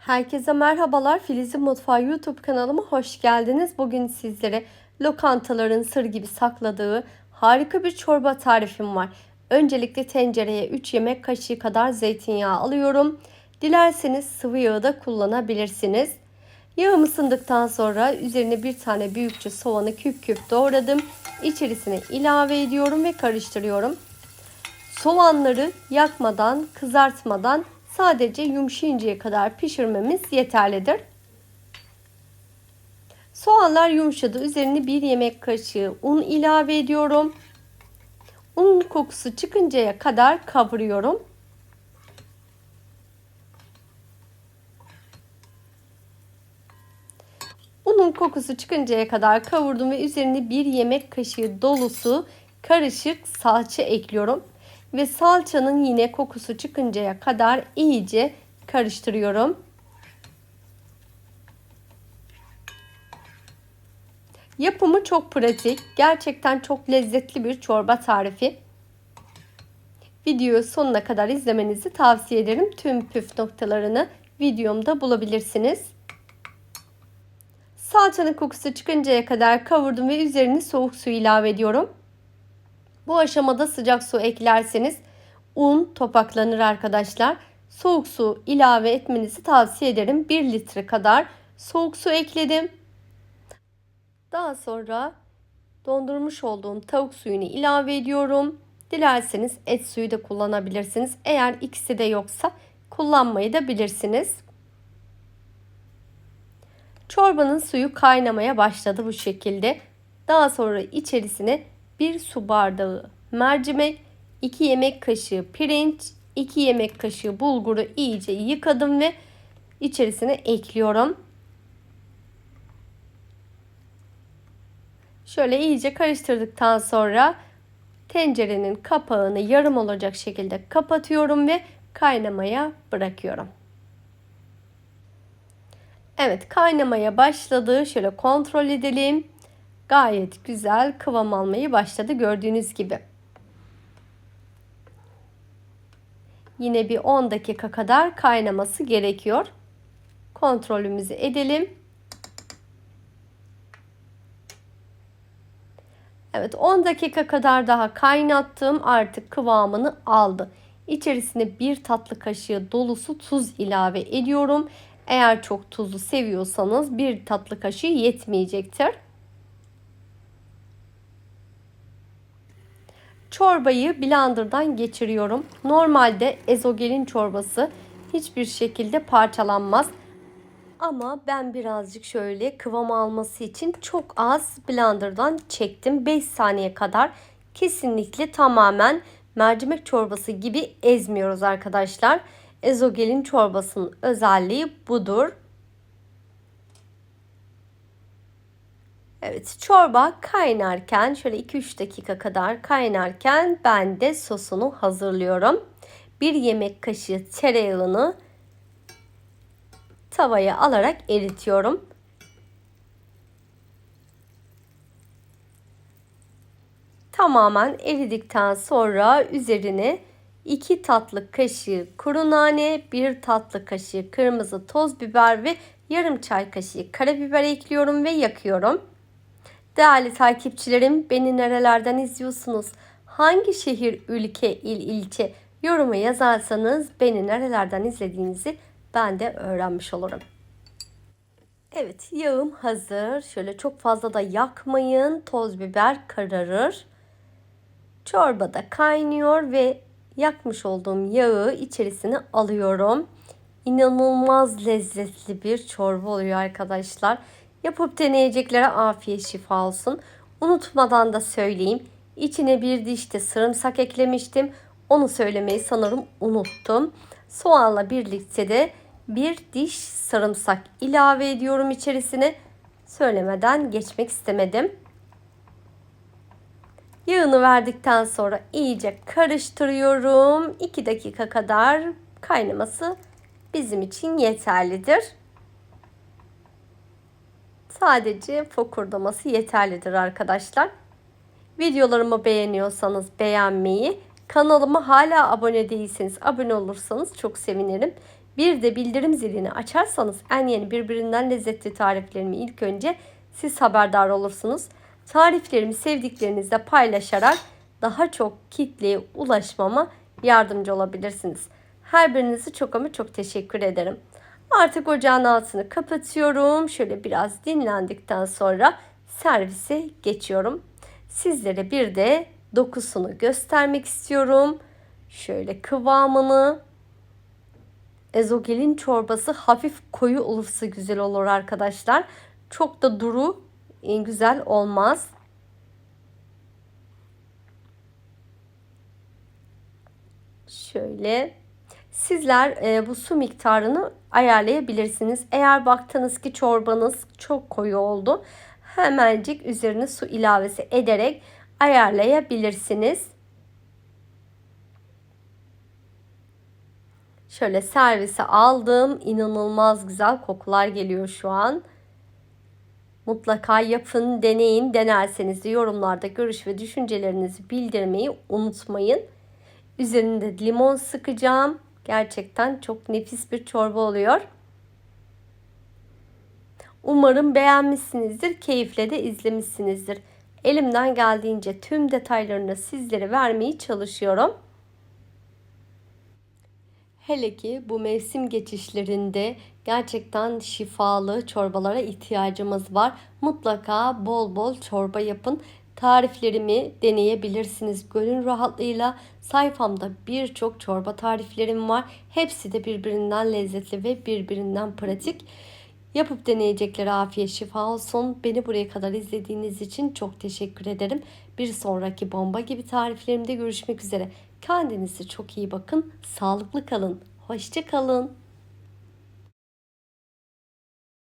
Herkese merhabalar. Filiz'in Mutfağı YouTube kanalıma hoş geldiniz. Bugün sizlere lokantaların sır gibi sakladığı harika bir çorba tarifim var. Öncelikle tencereye 3 yemek kaşığı kadar zeytinyağı alıyorum. Dilerseniz sıvı yağı da kullanabilirsiniz. Yağım ısındıktan sonra üzerine bir tane büyükçe soğanı küp küp doğradım. İçerisine ilave ediyorum ve karıştırıyorum. Soğanları yakmadan, kızartmadan sadece yumuşayıncaya kadar pişirmemiz yeterlidir. Soğanlar yumuşadı. Üzerine bir yemek kaşığı un ilave ediyorum. Unun kokusu çıkıncaya kadar kavuruyorum. Unun kokusu çıkıncaya kadar kavurdum ve üzerine bir yemek kaşığı dolusu karışık salça ekliyorum ve salçanın yine kokusu çıkıncaya kadar iyice karıştırıyorum. Yapımı çok pratik. Gerçekten çok lezzetli bir çorba tarifi. Videoyu sonuna kadar izlemenizi tavsiye ederim. Tüm püf noktalarını videomda bulabilirsiniz. Salçanın kokusu çıkıncaya kadar kavurdum ve üzerine soğuk su ilave ediyorum. Bu aşamada sıcak su eklerseniz un topaklanır arkadaşlar. Soğuk su ilave etmenizi tavsiye ederim. 1 litre kadar soğuk su ekledim. Daha sonra dondurmuş olduğum tavuk suyunu ilave ediyorum. Dilerseniz et suyu da kullanabilirsiniz. Eğer ikisi de yoksa kullanmayı da bilirsiniz. Çorbanın suyu kaynamaya başladı bu şekilde. Daha sonra içerisine 1 su bardağı mercimek, 2 yemek kaşığı pirinç, 2 yemek kaşığı bulguru iyice yıkadım ve içerisine ekliyorum. Şöyle iyice karıştırdıktan sonra tencerenin kapağını yarım olacak şekilde kapatıyorum ve kaynamaya bırakıyorum. Evet kaynamaya başladı. Şöyle kontrol edelim gayet güzel kıvam almayı başladı gördüğünüz gibi. Yine bir 10 dakika kadar kaynaması gerekiyor. Kontrolümüzü edelim. Evet 10 dakika kadar daha kaynattım. Artık kıvamını aldı. İçerisine bir tatlı kaşığı dolusu tuz ilave ediyorum. Eğer çok tuzlu seviyorsanız bir tatlı kaşığı yetmeyecektir. Çorbayı blenderdan geçiriyorum. Normalde ezogelin çorbası hiçbir şekilde parçalanmaz. Ama ben birazcık şöyle kıvam alması için çok az blenderdan çektim. 5 saniye kadar kesinlikle tamamen mercimek çorbası gibi ezmiyoruz arkadaşlar. Ezogelin çorbasının özelliği budur. Evet çorba kaynarken şöyle 2-3 dakika kadar kaynarken ben de sosunu hazırlıyorum. Bir yemek kaşığı tereyağını tavaya alarak eritiyorum. Tamamen eridikten sonra üzerine 2 tatlı kaşığı kuru nane, 1 tatlı kaşığı kırmızı toz biber ve yarım çay kaşığı karabiber ekliyorum ve yakıyorum. Değerli takipçilerim beni nerelerden izliyorsunuz? Hangi şehir, ülke, il, ilçe yorumu yazarsanız beni nerelerden izlediğinizi ben de öğrenmiş olurum. Evet yağım hazır. Şöyle çok fazla da yakmayın. Toz biber kararır. Çorba da kaynıyor ve yakmış olduğum yağı içerisine alıyorum. İnanılmaz lezzetli bir çorba oluyor arkadaşlar. Yapıp deneyeceklere afiyet şifa olsun. Unutmadan da söyleyeyim. İçine bir diş de sarımsak eklemiştim. Onu söylemeyi sanırım unuttum. Soğanla birlikte de bir diş sarımsak ilave ediyorum içerisine. Söylemeden geçmek istemedim. Yağını verdikten sonra iyice karıştırıyorum. 2 dakika kadar kaynaması bizim için yeterlidir. Sadece fokurdaması yeterlidir arkadaşlar. Videolarımı beğeniyorsanız beğenmeyi, kanalıma hala abone değilseniz abone olursanız çok sevinirim. Bir de bildirim zilini açarsanız en yeni birbirinden lezzetli tariflerimi ilk önce siz haberdar olursunuz. Tariflerimi sevdiklerinizle paylaşarak daha çok kitleye ulaşmama yardımcı olabilirsiniz. Her birinizi çok ama çok teşekkür ederim. Artık ocağın altını kapatıyorum. Şöyle biraz dinlendikten sonra servise geçiyorum. Sizlere bir de dokusunu göstermek istiyorum. Şöyle kıvamını. Ezogelin çorbası hafif koyu olursa güzel olur arkadaşlar. Çok da duru e, güzel olmaz. Şöyle sizler e, bu su miktarını ayarlayabilirsiniz. Eğer baktınız ki çorbanız çok koyu oldu, hemencik üzerine su ilavesi ederek ayarlayabilirsiniz. Şöyle servise aldım. İnanılmaz güzel kokular geliyor şu an. Mutlaka yapın, deneyin. Denerseniz de yorumlarda görüş ve düşüncelerinizi bildirmeyi unutmayın. Üzerinde limon sıkacağım. Gerçekten çok nefis bir çorba oluyor. Umarım beğenmişsinizdir, keyifle de izlemişsinizdir. Elimden geldiğince tüm detaylarını sizlere vermeye çalışıyorum. Hele ki bu mevsim geçişlerinde gerçekten şifalı çorbalara ihtiyacımız var. Mutlaka bol bol çorba yapın. Tariflerimi deneyebilirsiniz gönül rahatlığıyla. Sayfamda birçok çorba tariflerim var. Hepsi de birbirinden lezzetli ve birbirinden pratik. Yapıp deneyeceklere afiyet şifa olsun. Beni buraya kadar izlediğiniz için çok teşekkür ederim. Bir sonraki bomba gibi tariflerimde görüşmek üzere. Kendinize çok iyi bakın. Sağlıklı kalın. Hoşça kalın.